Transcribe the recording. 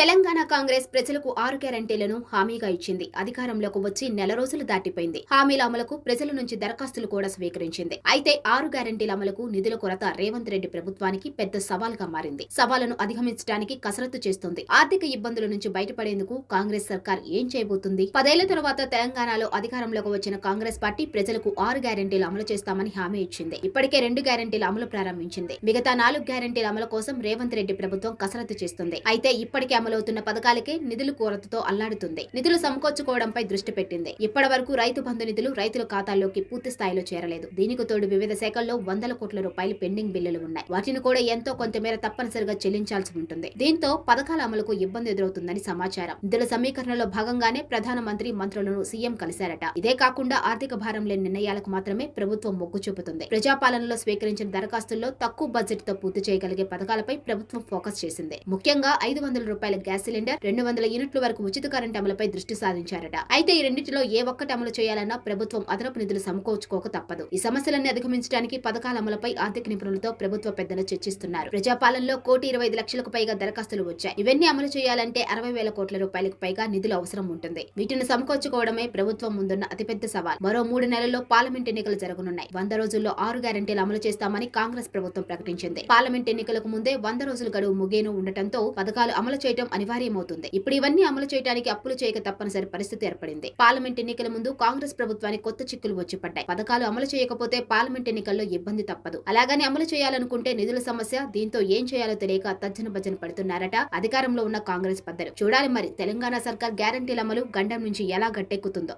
తెలంగాణ కాంగ్రెస్ ప్రజలకు ఆరు గ్యారంటీలను హామీగా ఇచ్చింది. అధికారంలోకి వచ్చి నెల రోజులు దాటిపోయింది. హామీల అమలుకు ప్రజల నుంచి దరఖాస్తులు కూడా స్వీకరించింది. అయితే ఆరు గ్యారంటీల అమలుకు నిధుల కొరత రేవంత్ రెడ్డి ప్రభుత్వానికి పెద్ద సవాల్గా మారింది. సవాలను అధిగమించడానికి కసరత్తు చేస్తుంది. ఆర్థిక ఇబ్బందుల నుంచి బయటపడేందుకు కాంగ్రెస్ సర్కార్ ఏం చేయబోతుంది? పదేళ్ళ తర్వాత తెలంగాణలో అధికారంలోకి వచ్చిన కాంగ్రెస్ పార్టీ ప్రజలకు ఆరు గ్యారంటీలు అమలు చేస్తామని హామీ ఇచ్చింది. ఇప్పటికే రెండు గ్యారంటీల అమలు ప్రారంభించింది. మిగతా నాలుగు గ్యారంటీల అమలు కోసం రేవంత్ రెడ్డి ప్రభుత్వం కసరత్తు చేస్తుంది. అయితే ఇప్పటికే అమలవుతున్న పథకాలకే నిధులు కొరతతో అల్లాడుతుంది. నిధులు సమకూర్చుకోవడంపై దృష్టి పెట్టింది. ఇప్పటి వరకు రైతు బంధు నిధులు రైతుల ఖాతాల్లోకి పూర్తి స్థాయిలో చేరలేదు. దీనికి తోడు వివిధ శాఖల్లో వందల కోట్ల రూపాయలు పెండింగ్ బిల్లులు ఉన్నాయి. వాటిని కూడా ఎంతో కొంతమేర తప్పనిసరిగా చెల్లించాల్సి ఉంటుంది. దీంతో పథకాల అమలుకు ఇబ్బంది ఎదురవుతుందని సమాచారం. నిధుల సమీకరణలో భాగంగానే ప్రధానమంత్రి మంత్రులను సీఎం కలిశారట. ఇదే కాకుండా ఆర్థిక భారం లేని నిర్ణయాలకు మాత్రమే ప్రభుత్వం మొగ్గు చూపుతుంది. ప్రజాపాలనలో స్వీకరించిన దరఖాస్తుల్లో తక్కువ బడ్జెట్తో పూర్తి చేయగలిగే పథకాలపై ప్రభుత్వం ఫోకస్ చేసింది. ముఖ్యంగా ఐదు వందల రూపాయల గ్యాస్ సిలిండర్ రెండు వందల యూనిట్ల వరకు ఉచిత కరెంట్ అమలుపై దృష్టి సారించారట. అయితే ఈ రెండింటిలో ఏ ఒక్కటి అమలు చేయాలన్నా ప్రభుత్వం అదనపు నిధులు సమకూర్చుకోక తప్పదు. ఈ సమస్యలన్నీ అధిగమించడానికి పథకాల అమలుపై ఆర్థిక నిపుణులతో ప్రభుత్వ పెద్దలు చర్చిస్తున్నారు. ప్రజాపాలనలో కోటి ఇరవై ఐదు లక్షలకు పైగా దరఖాస్తులు వచ్చాయి. ఇవన్నీ అమలు చేయాలంటే అరవై వేల కోట్ల రూపాయలకు పైగా నిధులు అవసరం ఉంటుంది. వీటిని సమకూర్చుకోవడమే ప్రభుత్వం ముందున్న అతిపెద్ద సవాల్. మరో మూడు నెలల్లో పార్లమెంట్ ఎన్నికలు జరగనున్నాయి. వంద రోజుల్లో ఆరు గ్యారంటీలు అమలు చేస్తామని కాంగ్రెస్ ప్రభుత్వం ప్రకటించింది. పార్లమెంట్ ఎన్నికలకు ముందే వంద రోజుల గడువు ముగేను ఉండటంతో పథకాలు అమలు చేయడం అనివార్యమవుతుంది. ఇప్పుడు ఇవన్నీ అమలు చేయడానికి అప్పులు చేయక తప్పనిసరి పరిస్థితి ఏర్పడింది. పార్లమెంట్ ఎన్నికల ముందు కాంగ్రెస్ ప్రభుత్వానికి కొత్త చిక్కులు వచ్చి పడ్డాయి పథకాలు అమలు చేయకపోతే పార్లమెంట్ ఎన్నికల్లో ఇబ్బంది తప్పదు. అలాగని అమలు చేయాలనుకుంటే నిధుల సమస్య దీంతో ఏం చేయాలో తెలియక తర్జన భజన పడుతున్నారట అధికారంలో ఉన్న కాంగ్రెస్ పెద్దలు. చూడాలి మరి తెలంగాణ సర్కార్ గ్యారంటీల అమలు గండం నుంచి ఎలా గట్టెక్కుతుందో.